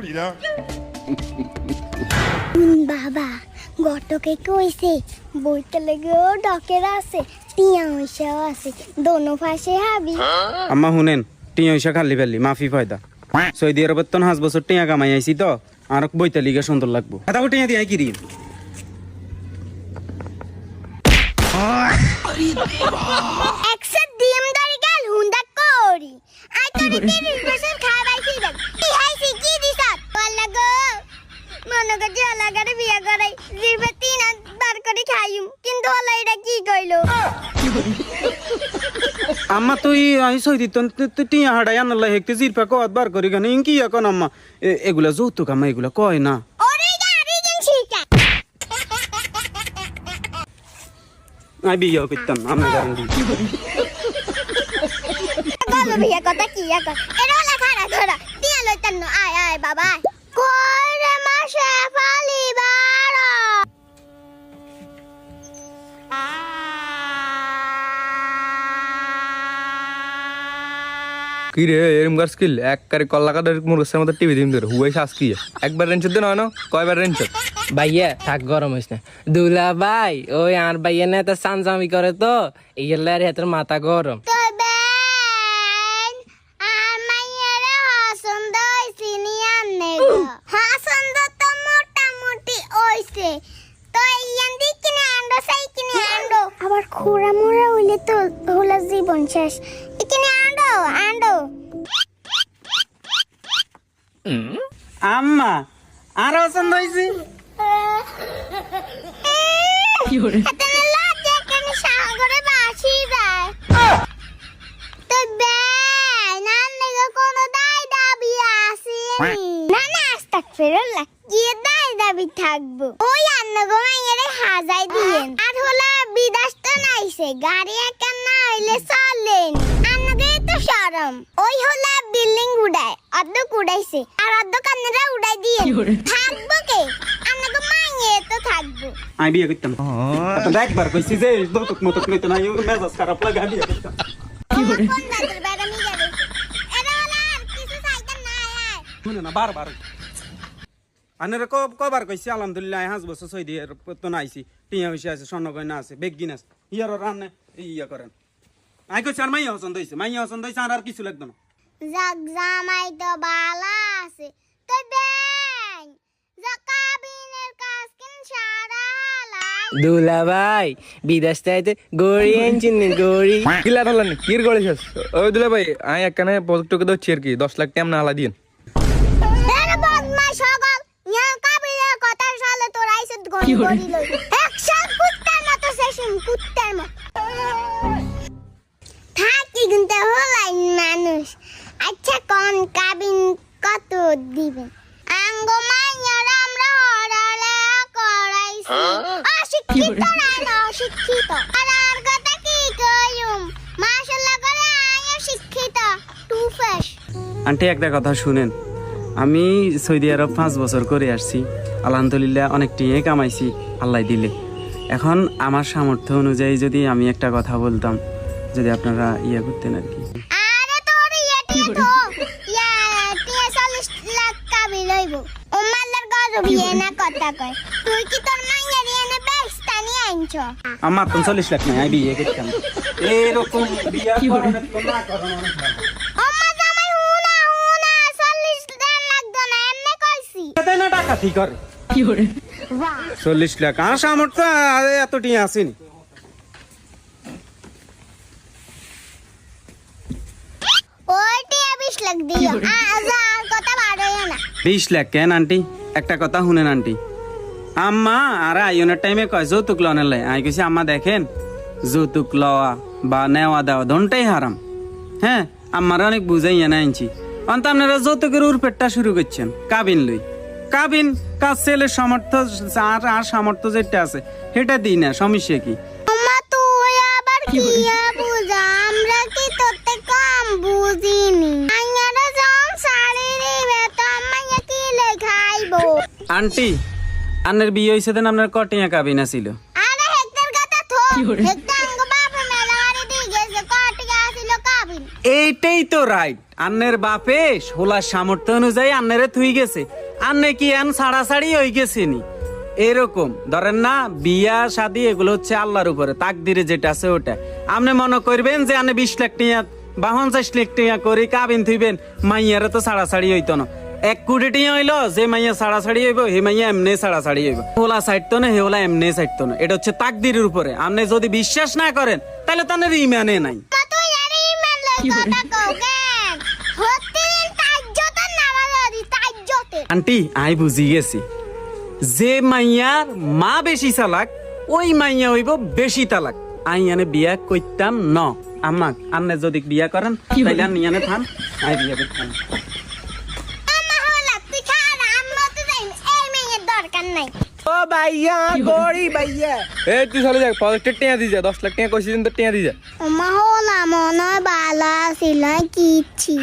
বুড়িরা বাবা গটকে কইছে বইতে লেগেও ডকের আছে টিয়া হইসাও আছে। দোনো পাশে হাবি। আম্মা শুনেন টিয়া ইসা খালি ফেললি মাফি ফয়দা। সৌদি আরবের তো হাঁস বছর টিয়া কামাই আইছি তো আর বইতে লিগে সুন্দর লাগবো। এটা টিয়া দিয়ে কি দিন? একসে ডিম দারি গাল হুন্ডা করি। আই তোরে তিরিশ বছর খাবাইছি দেখ কি হাইছি কি দিছাত বল্লা গো মনে লাগারে বিয়া করাই। জিরবে তিন বার করে খাইম। কিন্তু ওলা এটা কি কইলো? আম্মা তুই আমি সৌদি তো তুই টিয়া হাডাই আনাল্লা হেকতে জিরপা কত বার করি কেন ইনকি এখন আম্মা এগুলা যৌতুক আম্মা এগুলা কয় না। আমি বিয়ে করতাম আমি গল্প বিয়া কথা কি এখন? এটা ওলা খারা ধরা দিয়া লইতান না আয় আয় বাবা কি রে এরম গাছ কিল এক কারে কল্লা কাটার মুরগের মতো টিভি দিন ধরে হুয়াই শ্বাস কি? একবার রেঞ্চত দিন হয় না? কয়বার রেঞ্চত ভাইয়া থাক গরম হইস না। দুলা ভাই ওই আর ভাইয়া না তো সানজামি করে তো ইয়েলার হাতের মাথা গরম। আর আবার খোরা মোরা হইলে তো হলা জীবন শেষ। আন্ডো। আম্মা আর পছন্দ হয়েছে? থাকব। ওই আন্নগো মাইয়ারে হাজাই দিয়েন। আর হলা বিদাস তো নাইছে গাড়ি একা না হইলে চলেন। সরম ওই হলা বিল্ডিং উড়ায় অর্ধেক উড়াইছে আর অর্ধেক কান্নারা উড়াই দিয়ে। থাকব কে? আন্নগো মাইয়ে তো থাকব। আমি বিয়ে করতাম। আপনার একবার কইছি যে দৌতুক মতুক নিতে না ইউ মেজাজ খারাপ লাগে আমি বিয়ে করতাম। শুনে না বারবার। আনের কবার কইছি আলহামদুলিল্লাহ হাঁস বছর ছয় দিয়ে তো আইছি টিয়া হইছে আছে স্বর্ণ গয়না আছে বেগিন আছে। ইয়ার রান্নে ইয়া করেন। আই কইছি আর মাইয়া পছন্দ হইছে মাইয়া পছন্দ হইছে আর আর কিছু লাগবে না। জাগ জামাই তো বালা আছে। তো বেন জাকাবিনের কাজ কিন সারা দুলা ভাই বিদেশ থেকে গড়ি আনছেন নি, গড়ি? কিলা ঢালানি কির গড়ে শেষ? ওই দিলে ভাই আয় একখানে প্রজেক্টকে দিচ্ছি আর কি দশ লাখ টাইম না হালা দিন এর বদমাই সকল ইয়া কাবিলের কথা সালে কুত্তার মতো শেষিম কুত্তার মতো। কিন্তু হলাই মানুষ। আচ্ছা কোন কাবিন কত আঙ্গ মাইয়ার আমরা হরালে করাইছি। অশিক্ষিত না অশিক্ষিত। আর আর কথা কি কইম? মাশাআল্লাহ করে আয় শিক্ষিত টু আন্টি একটা কথা শুনেন। আমি সৌদি আরব পাঁচ বছর করে আসছি। আলহামদুলিল্লাহ অনেক টিয়ে কামাইছি আল্লাহ দিলে। এখন আমার সামর্থ্য অনুযায়ী যদি আমি একটা কথা বলতাম যদি আপনারা ইয়ে করতেন আর কি। আরে তোর ইয়েটি তো ইয়া টিয়া চল্লিশ লাখ কাবি লইব উম্মাল্লার গজব না কথা কয়। তুই কি তোর মাইয়ার এনে বেস্তানি আনছ আমার তো চল্লিশ লাখ নাই আমি বিয়ে করতাম। এরকম বিয়া টাকা ঠিক করে। চল্লিশ লাখ আর সামর্থ্য আর এত টিয়া আসেনি ওই টিয়া বিশ লাখ দিও আজ আর কথা বাড়াইও না। বিশ লাখ কেন আন্টি? একটা কথা শুনেন আন্টি। আম্মা আর আইনের টাইমে কয় যৌতুক লনের লাই। আই কইছি আম্মা দেখেন যৌতুক লওয়া বা নেওয়া দেওয়া ধনটাই হারাম। হ্যাঁ আমার অনেক বুঝাই না আনছি। অন্ত আপনারা যৌতুকের উরপেটটা শুরু করছেন কাবিন লই। কাবিন কাজ ছেলের সামর্থ্য আর আর সামর্থ্য যেটা আছে সেটা দিই না সমস্যা কি? ওম্মা তুই আবার কি বুঝা? আমরা কি তোতে কম বুঝিনি? আন্টি আন্নের বিয়ে হইছে দেন আপনার কটিয়া কাবিন ছিল। আরে হেক্টর কথা থো হেক্টর আঙ্গ বাপে মেলা বাড়ি দিয়ে গেছে কটিকা আসিল কাবিন এইটাই তো রাইট আন্নের বাপে হোলার সামর্থ্য অনুযায়ী আন্নেরে থুই গেছে। আন্নে কি আন ছাড়াছাড়ি হই গেছে নি এরকম ধরেন না বিয়া শাদি এগুলো হচ্ছে আল্লাহর উপরে তাকদিরে যেটা আছে ওটা। আপনি মনে করবেন যে আপনি বিশ লাখ টিয়া বা পঞ্চাশ লাখ টিয়া করে কাবিন থুইবেন মাইয়ারে তো ছাড়াছাড়ি হইতো না। এক কোটি টিয়া হইল যে মাইয়া ছাড়াছাড়ি হইব হে মাইয়া এমনি ছাড়াছাড়ি হইব। হোলা সাইডতো না হে হোলা এমনি সাইডতো না। এটা হচ্ছে তাকদিরের উপরে। আপনি যদি বিশ্বাস না করেন তাহলে তাদের ইমানে নাই। আন্টি আই বুঝি গেছি। যে মাইয়ার মা বেশি চালাক ওই মাইয়া হইব বেশি তালাক। আই আনে বিয়া কইতাম ন। আমাক আপনি যদি বিয়া করেন তাইলে আর নিয়ানে থান আই বিয়া করতাম আমা হলা তুই খারা আম্মা তো যাই এই মেয়ের দরকার নাই। ও ভাইয়া গড়ি ভাইয়া। এই তুই চলে যাক প্রজেক্টের টিয়া দিয়ে যা দশ লাখ টাকা কইছি দিন তো টিয়া দিয়ে যা। আমা হলা মনে হয় বালা ছিল কিচ্ছি।